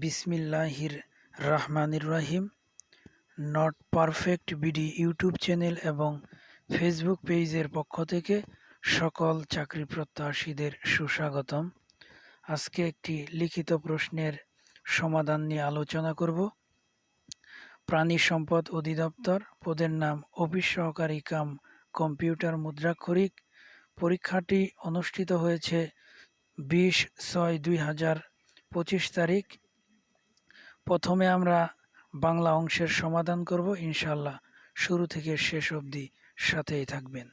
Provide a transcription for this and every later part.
বিসমিল্লাহির রাহমানির রাহিম। Not perfect BD YouTube channel এবং ফেসবুক পেজের পক্ষ থেকে সকল চাকরি প্রত্যাশীদের সুস্বাগতম। আজকে একটি লিখিত প্রশ্নের সমাধান নিয়ে আলোচনা করব। প্রাণী সম্পদ অধিদপ্তর, পদের নাম অফিস সহকারী কাম কম্পিউটার মুদ্রাক্ষরিক। পরীক্ষাটি অনুষ্ঠিত হয়েছে বিশ ছয় দুই হাজার পঁচিশ তারিখ। প্রথমে আমরা বাংলা অংশের সমাধান করব ইনশাল্লাহ শুরু থেকে শেষ অবধি সাথেই থাকবেন।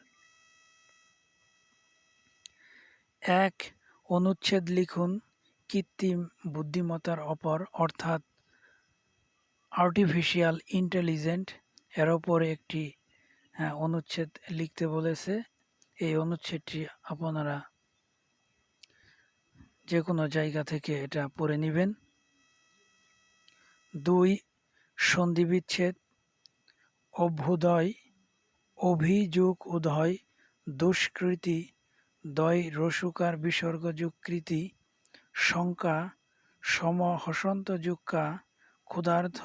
এক অনুচ্ছেদ লিখুন কৃত্রিম বুদ্ধিমত্তার অপর অর্থাৎ আর্টিফিশিয়াল ইন্টেলিজেন্ট এর ওপরে একটি হ্যাঁ, অনুচ্ছেদ লিখতে বলেছে। এই অনুচ্ছেদটি আপনারা যে কোনো জায়গা থেকে এটা পড়ে নেবেন। দুই, সন্ধিবিচ্ছেদ, অভ্যুদয় অভিযোগ উদয় দুষ্কৃতি, দয়, রসুকার বিসর্গযুকৃতি শঙ্কা সম হসন্ত যুক্কা ক্ষুধার্থ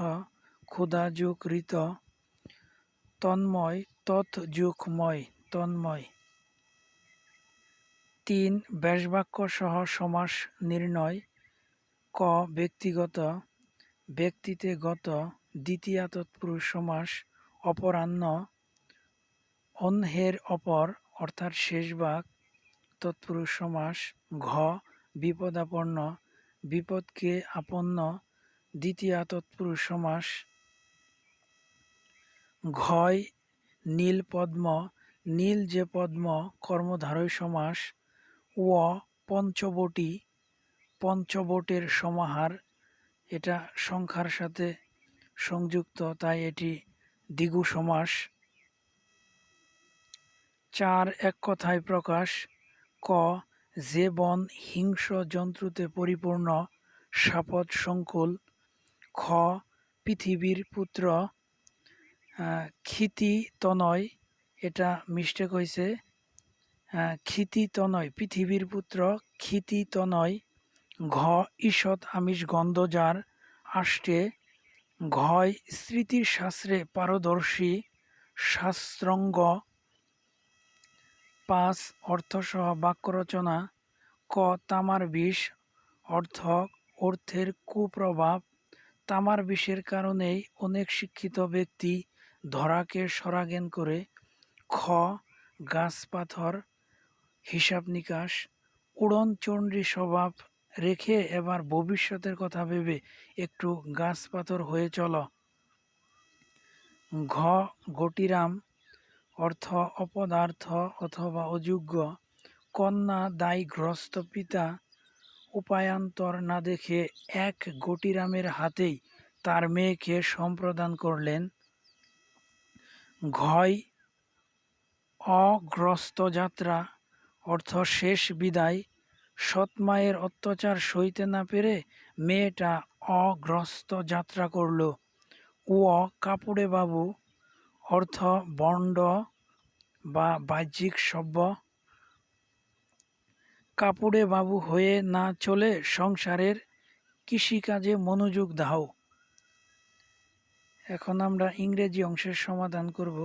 ক্ষুধাযুক ঋত তন্ময়, তৎযুকময়, তন্ময়। তিন, ব্যাসবাক্য সহ সমাস নির্ণয়, ক, ব্যক্তিগত ব্যক্তিতে গত দ্বিতীয়া তৎপুরুষ সমাস অপরাহ্ন অন্যের অপর, অর্থাৎ শেষ ভাগ, তৎপুরুষ সমাস ঘ, বিপদাপন্ন, বিপদকে আপন্ন, দ্বিতীয়া তৎপুরুষ সমাস ঘয়, নীল পদ্ম, নীল যে পদ্ম কর্মধারয় সমাস, ও পঞ্চবটি, পঞ্চবটের সমাহার এটা সংখ্যার সাথে সংযুক্ত, তাই এটি দ্বিগু সমাস। চার এক কথায় প্রকাশ, ক, যে বন হিংস্র জন্তুতে পরিপূর্ণ সাপদ সংকুল, খ, পৃথিবীর পুত্র ক্ষিতি তনয়, এটা মিস্টেক হয়েছে ক্ষিতি তনয়, পৃথিবীর পুত্র ক্ষিতি তনয়, ঘ, ঈষৎ আমিষ গন্ধ যার আষ্টে ঘয় স্মৃতির শাস্ত্রে পারদর্শী শাস্ত্রঙ্গ। পাঁচ অর্থসহ বাক্য রচনা ক তামার বিষ। অর্থ অর্থের কুপ্রভাব। তামার বিষের কারণেই অনেক শিক্ষিত ব্যক্তি ধরাকে সরাগেন করে। খ গাছ পাথর, হিসাব নিকাশ উড়নচণ্ডী স্বভাব। রেখে এবার ভবিষ্যতের কথা ভেবে একটু গাছ পাথর হয়ে চল। ঘ গটিরাম অর্থ, অপদার্থ অথবা অযোগ্য। কন্যা, দায়গ্রস্ত পিতা, উপায়ান্তর না দেখে এক গটিরামের হাতেই তার মেয়েকে সম্প্রদান করলেন। ঘয় অগ্রস্ত যাত্রা অর্থ শেষ বিদায় সৎমায়ের অত্যাচার সইতে না পেরে মেয়েটা অগ্রস্ত যাত্রা করল। ও কাপুড়ে বাবু, অর্থ বন্ড বা বাহ্যিক সভ্য। কাপুড়ে বাবু হয়ে না চলে সংসারের কৃষিকাজে মনোযোগ দাও। এখন আমরা ইংরেজি অংশের সমাধান করব।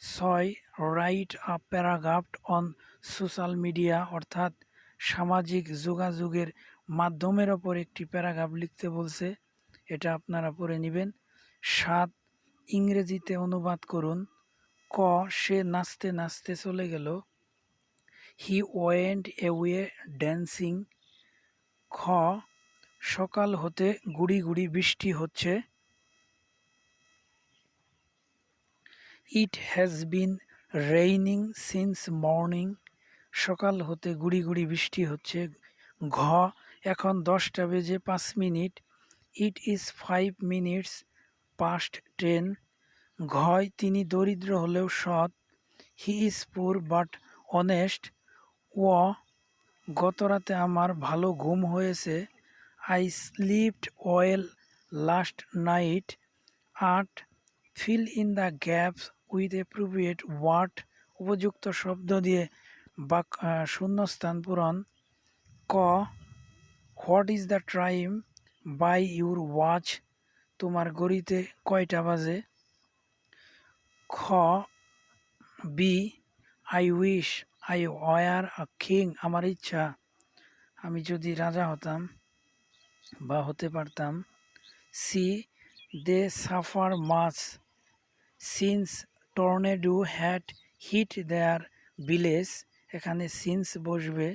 ছয় write a paragraph on social media অর্থাৎ সামাজিক যোগাযোগের মাধ্যমের ওপর একটি প্যারাগ্রাফ লিখতে বলছে। এটা আপনারা পড়ে নেবেন। সাত ইংরেজিতে অনুবাদ করুন। ক, সে নাচতে নাচতে চলে গেল। He went away dancing. খ, সকাল হতে গুড়ি গুড়ি বৃষ্টি হচ্ছে। It has been raining since morning. সকাল হতে গুড়ি গুড়ি বৃষ্টি হচ্ছে। ঘ, এখন দশটা বেজে পাঁচ minute. It is five minutes past ten. ঘয়, তিনি দরিদ্র হলেও সৎ। He is poor but honest. ও গতরাতে আমার ভালো ঘুম হয়েছে। I slept well last night. আট, fill in the gaps with appropriate word উপযুক্ত শব্দ দিয়ে বাক শূন্যস্থান পূরণ। ক, what is the time by your watch? তোমার গড়িতে কয়টা বাজে? খ, B, I wish I were a king, আমার ইচ্ছা। আমি যদি রাজা হতাম বা হতে পারতাম। C, they suffer much since tornado had hit their village. এখানে সিন্স বসবে।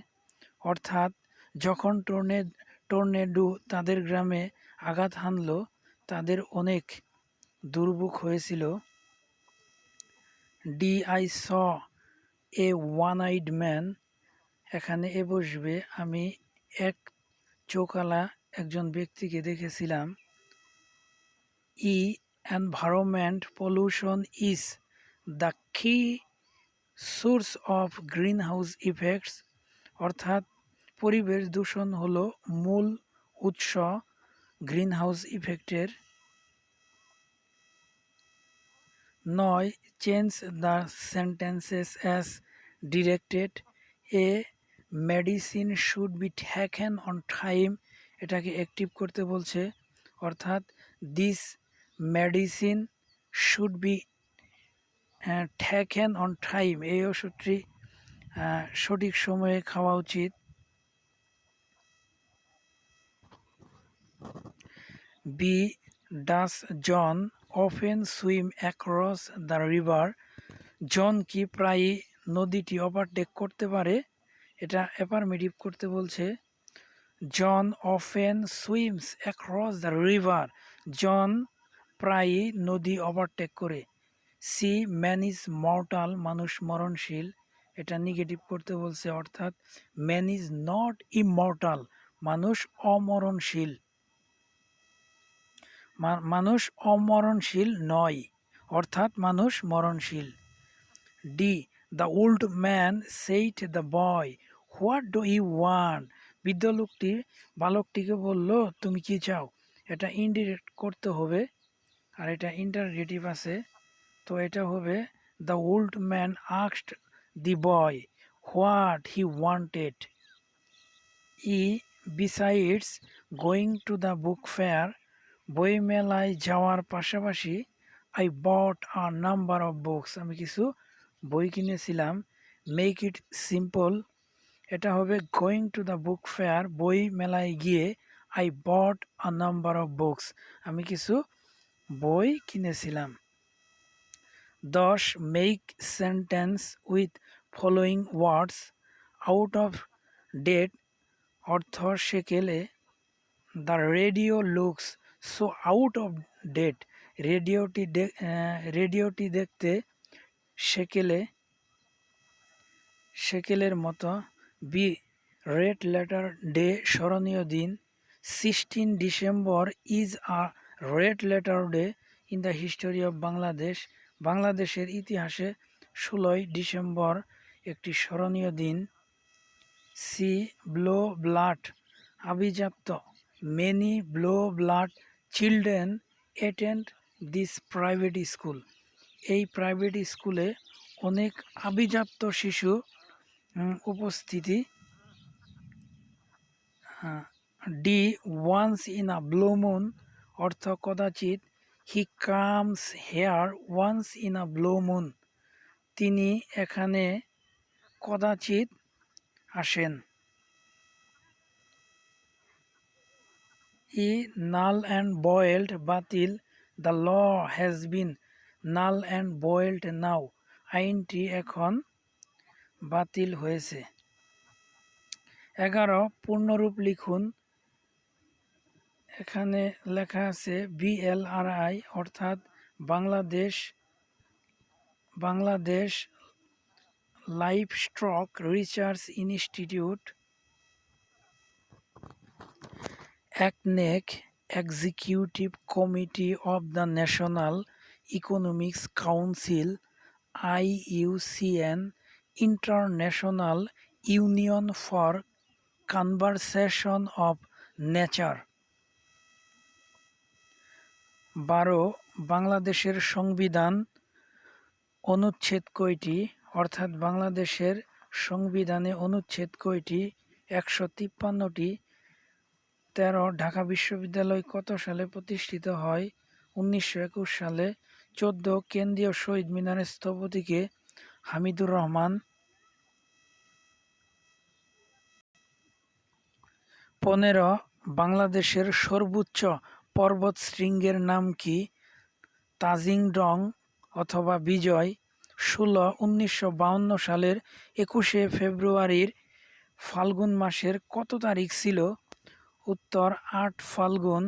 অর্থাৎ যখন টর্নে, টর্নেডো তাদের গ্রামে আঘাত হানল, তাদের অনেক দুর্ভোগ হয়েছিল। D I saw a one eyed man, এখানে এ বসবে। আমি এক চোকালা একজন ব্যক্তিকে দেখেছিলাম। E environment pollution is the key source of green house effects, অর্থাৎ পরিবেশ দূষণ হলো মূল উৎস গ্রিন হাউস ইফেক্টের। নয়, change the sentences as directed. A, medicine should be taken on time, এটাকে অ্যাক্টিভ করতে বলছে। অর্থাৎ this medicine should be taken on time, এই ওষুধটি সঠিক সময়ে খাওয়া উচিত। B does John often swim across the river John কি প্রায়ই নদীটি ওভারটেক করতে পারে? এটা অ্যাপারমেটিভ করতে বলছে। John often swims across the river John প্রায়ই নদী ওভারটেক করে। সি ম্যান ইজ মর্টাল, মানুষ মরণশীল। এটা নেগেটিভ করতে বলছে, অর্থাৎ ম্যান ইজ নট ইমর্টাল, মানুষ অমরণশীল। মানুষ অমরণশীল নয়, অর্থাৎ মানুষ মরণশীল। D the old man said the boy what do you want বৃদ্ধ লোকটি, বালকটিকে বলল, তুমি কি চাও? এটা ইনডিরেক্ট করতে হবে, আর এটা ইন্টারগেটিভ আছে। তো এটা হবে the old man আক্সড the boy what he wanted E besides going to the book fair বইমেলায় যাওয়ার পাশাপাশি I bought a number of books আমি কিছু বই কিনেছিলাম। মেক ইট সিম্পল এটা হবে going to the book fair বই মেলায় গিয়ে I bought a number of books আমি কিছু বই কিনেছিলাম। দশ make sentence with following words out of date অর্থ সেকেলে the radio looks so out of date রেডিওটি রেডিওটি দেখতে সেকেলে, সেকেলের মতো বি রেড লেটার ডে স্মরণীয় দিন sixteen December is a red letter day in the history of Bangladesh বাংলাদেশের ইতিহাসে ষোলোই ডিসেম্বর একটি স্মরণীয় দিন। সি ব্লো ব্লাড আভিজাত্য। Many blue blood children attend this private school. এই প্রাইভেট স্কুলে অনেক আভিজাত্য শিশু উপস্থিতি। D once in a blue moon অর্থ কদাচিৎ he comes here once in a blue moon তিনি এখানে কদাচিৎ আসেন। ই নাল অ্যান্ড বয়েল্ড বাতিল। The law has been null and boiled now আইনটি এখন বাতিল হয়েছে। এগারো, পূর্ণরূপ লিখুন। এখানে লেখা আছে বিএলআরআই, অর্থাৎ Bangladesh Bangladesh livestock research institute, একনেক executive committee of the national economics council, IUCN, international union for conversation of nature. বারো, বাংলাদেশের সংবিধান অনুচ্ছেদ কয়টি? অর্থাৎ বাংলাদেশের সংবিধানে অনুচ্ছেদ কয়টি? একশো তিপ্পান্নটি। তেরো, ঢাকা বিশ্ববিদ্যালয় কত সালে প্রতিষ্ঠিত হয়? উনিশশো একুশ সালে। চোদ্দ, কেন্দ্রীয় শহীদ মিনারের স্থপতিকে হামিদুর রহমান। পনেরো, বাংলাদেশের সর্বোচ্চ পর্বতশৃঙ্গের নাম কি? তাজিং ডং অথবা বিজয়, ষোলো, উনিশশো বাউন্ন সালের একুশে ফেব্রুয়ারির ফাল্গুন মাসের কত তারিখ ছিল? উত্তর, আট ফাল্গুন,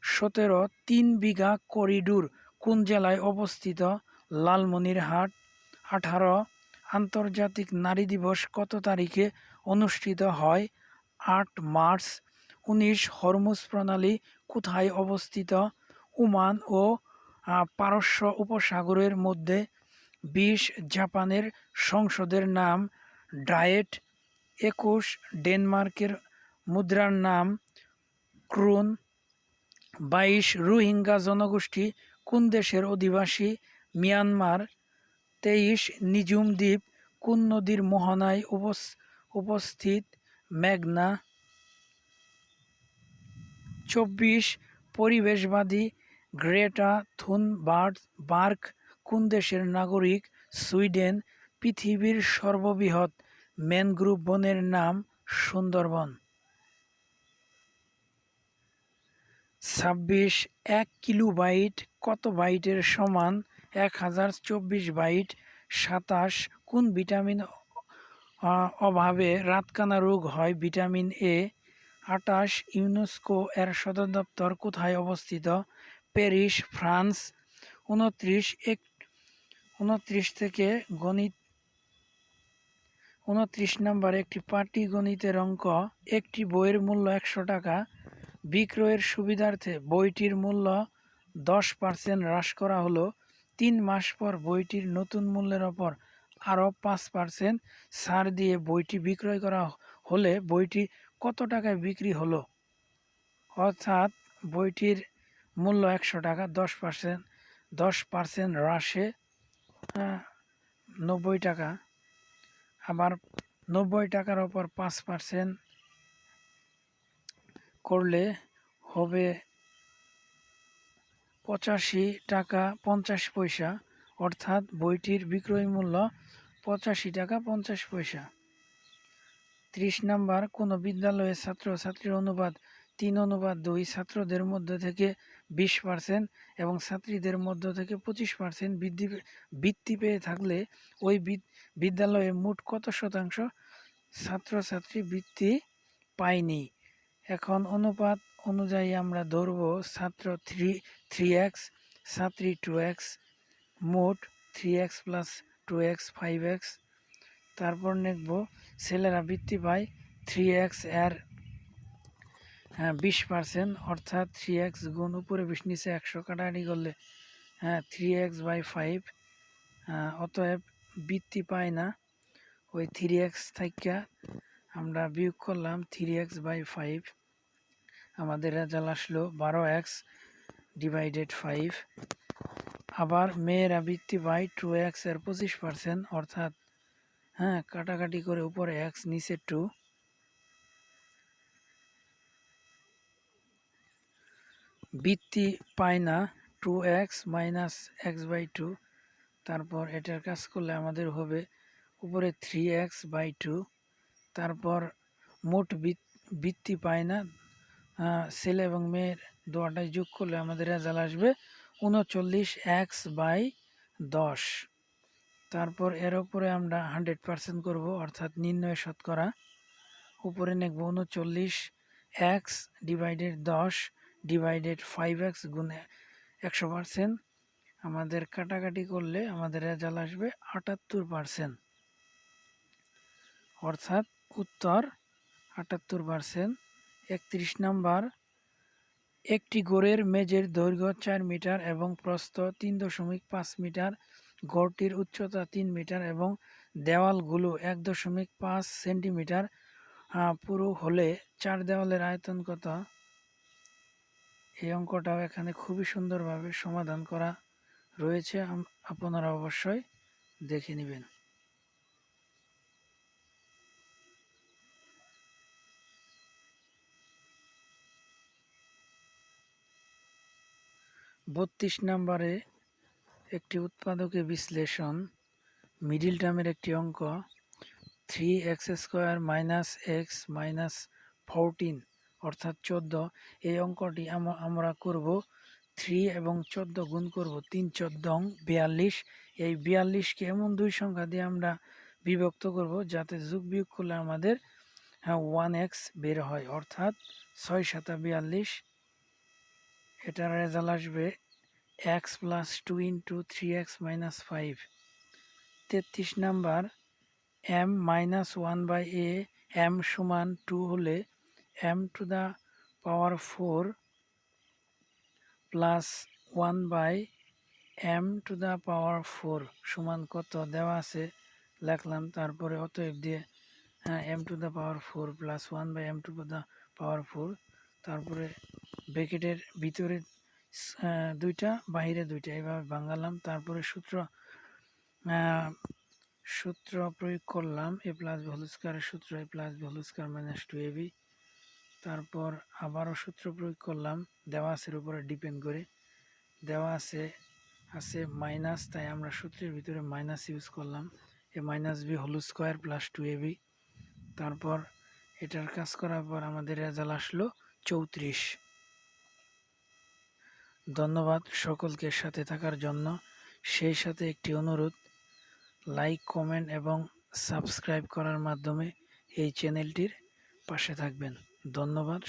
সতেরো, তিন বিঘা করিডোর কোন জেলায় অবস্থিত? লালমনিরহাট, আঠারো, আন্তর্জাতিক নারী দিবস কত তারিখে অনুষ্ঠিত হয়? আট মার্চ উনিশ হরমুজ প্রণালী কোথায় অবস্থিত? ওমান ও পারস্য উপসাগরের মধ্যে বিশ জাপানের সংসদের নাম ডায়েট, একুশ ডেনমার্কের মুদ্রার নাম ক্রুন, বাইশ রোহিঙ্গা জনগোষ্ঠী কোন দেশের অধিবাসী? মিয়ানমার, তেইশ নিজুম দ্বীপ কোন নদীর মোহনায় উপস্থিত? মেঘনা চব্বিশ পরিবেশবাদী গ্রেটা থুনবার্গ বার্ক কোন দেশের নাগরিক? সুইডেন, পৃথিবীর সর্ববৃহৎ ম্যানগ্রোভ বনের নাম সুন্দরবন। ছাব্বিশ, এক কিলো বাইট কত বাইটের সমান? এক হাজার চব্বিশ বাইট, সাতাশ, কোন ভিটামিন অভাবে রাতকানা রোগ হয়? ভিটামিন এ আটাশ ইউনেস্কো এর সদর দপ্তর কোথায় অবস্থিত? প্যারিস, ফ্রান্স উনত্রিশ এক উনত্রিশ থেকে গণিত উনত্রিশ নম্বর একটি পাটিগণিতের অঙ্ক, একটি বইয়ের মূল্য একশো টাকা, বিক্রয়ের সুবিধার্থে বইটির মূল্য দশ পার্সেন্ট হ্রাস করা হলো, তিন মাস পর বইটির নতুন মূল্যের ওপর আরও পাঁচ পার্সেন্ট ছাড় দিয়ে বইটি বিক্রয় করা হলে বইটি কত টাকায় বিক্রি হলো? অর্থাৎ বইটির মূল্য একশো টাকা, দশ পার্সেন্ট দশ পার্সেন্ট হ্রাসে নব্বই টাকা। আবার নব্বই টাকার ওপর পাঁচ পার্সেন্ট করলে হবে পঁচাশি টাকা পঞ্চাশ পয়সা, অর্থাৎ বইটির বিক্রয় মূল্য পঁচাশি টাকা পঞ্চাশ পয়সা। ত্রিশ নাম্বার, কোনো বিদ্যালয়ে ছাত্র ছাত্রীর অনুপাত তিন অনুপাত দুই ছাত্রদের মধ্য থেকে বিশ পার্সেন্ট এবং ছাত্রীদের মধ্য থেকে পঁচিশ পার্সেন্ট বৃদ্ধি বৃত্তি পেয়ে থাকলে ওই বিদ্যালয়ে মোট কত শতাংশ ছাত্রছাত্রী বৃত্তি পায়নি? এখন অনুপাত অনুযায়ী আমরা ধরব ছাত্র থ্রি থ্রি এক্স, ছাত্রী টু এক্স, মোট three X plus two X, five X তারপর নেব ছেলেরা বৃত্তি পায় থ্রি এক্সের হ্যাঁ বিশ পার্সেন্ট অর্থাৎ থ্রি এক্স গুণ উপরে বিশ, নিচে একশো কাটাকাটি করলে হ্যাঁ থ্রি এক্স বাই ফাইভ অতএব বৃত্তি পায় না। ওই থ্রি এক্স থেকে আমরা বিয়োগ করলাম থ্রি এক্স বাই ফাইভ আমাদের রেজাল্ট আসলো বারো এক্স ডিভাইডেড ফাইভ আবার মেয়েরা বৃত্তি পায় টু এক্সের পঁচিশ পার্সেন্ট অর্থাৎ হ্যাঁ কাটাকাটি করে উপরে এক্স নিচে টু বৃত্তি পায় না two X minus X by two তারপর এটার কাজ করলে আমাদের হবে উপরে থ্রি এক্স বাই টু তারপর মোট বৃত্তি পায় না ছেলে এবং মেয়ের দোয়াটাই যোগ করলে আমাদের রেজাল্ট আসবে উনচল্লিশ এক্স বাই দশ। তারপর এর উপরে আমরা হান্ড্রেড পার্সেন্ট করব, অর্থাৎ নির্ণয় শতকরা। উপরে নেব উনচল্লিশ এক্স ডিভাইডেড দশ ডিভাইডেড ফাইভ এক্স গুণে একশো পার্সেন্ট। আমাদের কাটাকাটি করলে আমাদের রেজাল্ট আসবে আটাত্তর পার্সেন্ট। অর্থাৎ উত্তর আটাত্তর পার্সেন্ট। একত্রিশ নাম্বার, একটি গোড়ের মেজের দৈর্ঘ্য চার মিটার এবং প্রস্থ তিন দশমিক পাঁচ মিটার। ঘরটির উচ্চতা তিন মিটার এবং দেওয়ালগুলো এক দশমিক পাঁচ সেন্টিমিটার। পুরো হলে চার দেওয়ালের আয়তন কত এই অঙ্কটাও এখানে খুবই সুন্দরভাবে সমাধান করা রয়েছে। আপনারা অবশ্যই দেখে নেবেন। বত্রিশ নম্বরে একটি উৎপাদকে বিশ্লেষণ, মিডিল টার্মের একটি অঙ্ক, three X square minus X minus fourteen, অর্থাৎ চোদ্দ। এই অঙ্কটি আম- আমরা করব থ্রি এবং চোদ্দ গুণ করব তিন, চোদ্দ বিয়াল্লিশ। এই বিয়াল্লিশকে এমন দুই সংখ্যা দিয়ে আমরা বিভক্ত করব যাতে যোগ বিয়োগ করলে আমাদের হ্যাঁ ওয়ান এক্স বের হয়, অর্থাৎ ছয় সাতা বিয়াল্লিশ। এটার রেজাল্ট আসবে X plus two into three X minus five তেত্রিশ number M minus one by A M সমান টু হলে M to the power four plus one by M to the power four সমান কত দেওয়া আছে? লিখলাম, তারপরে অতএব দিয়ে হ্যাঁ M to the power four plus one by M to the power four তারপরে ব্র্যাকেটের ভিতরে দুইটা বাইরে দুইটা। এইভাবে ভাঙালাম। তারপরে সূত্র সূত্র প্রয়োগ করলাম। এ প্লাস স্কোয়ারের সূত্র A plus B square minus two A B তারপর আবারও সূত্র প্রয়োগ করলাম। দেওয়া আছের উপরে ডিপেন্ড করে। দেওয়া আছে আছে মাইনাস তাই আমরা সূত্রের ভিতরে মাইনাস ইউজ করলাম। A minus B whole square plus two A তারপর এটার কাজ করার পর আমাদের রেজাল্ট আসলো চৌত্রিশ। ধন্যবাদ সকলকে সাথে থাকার জন্য। সেই সাথে একটি অনুরোধ, লাইক, কমেন্ট এবং সাবস্ক্রাইব করার মাধ্যমে এই চ্যানেলটির পাশে থাকবেন। ধন্যবাদ।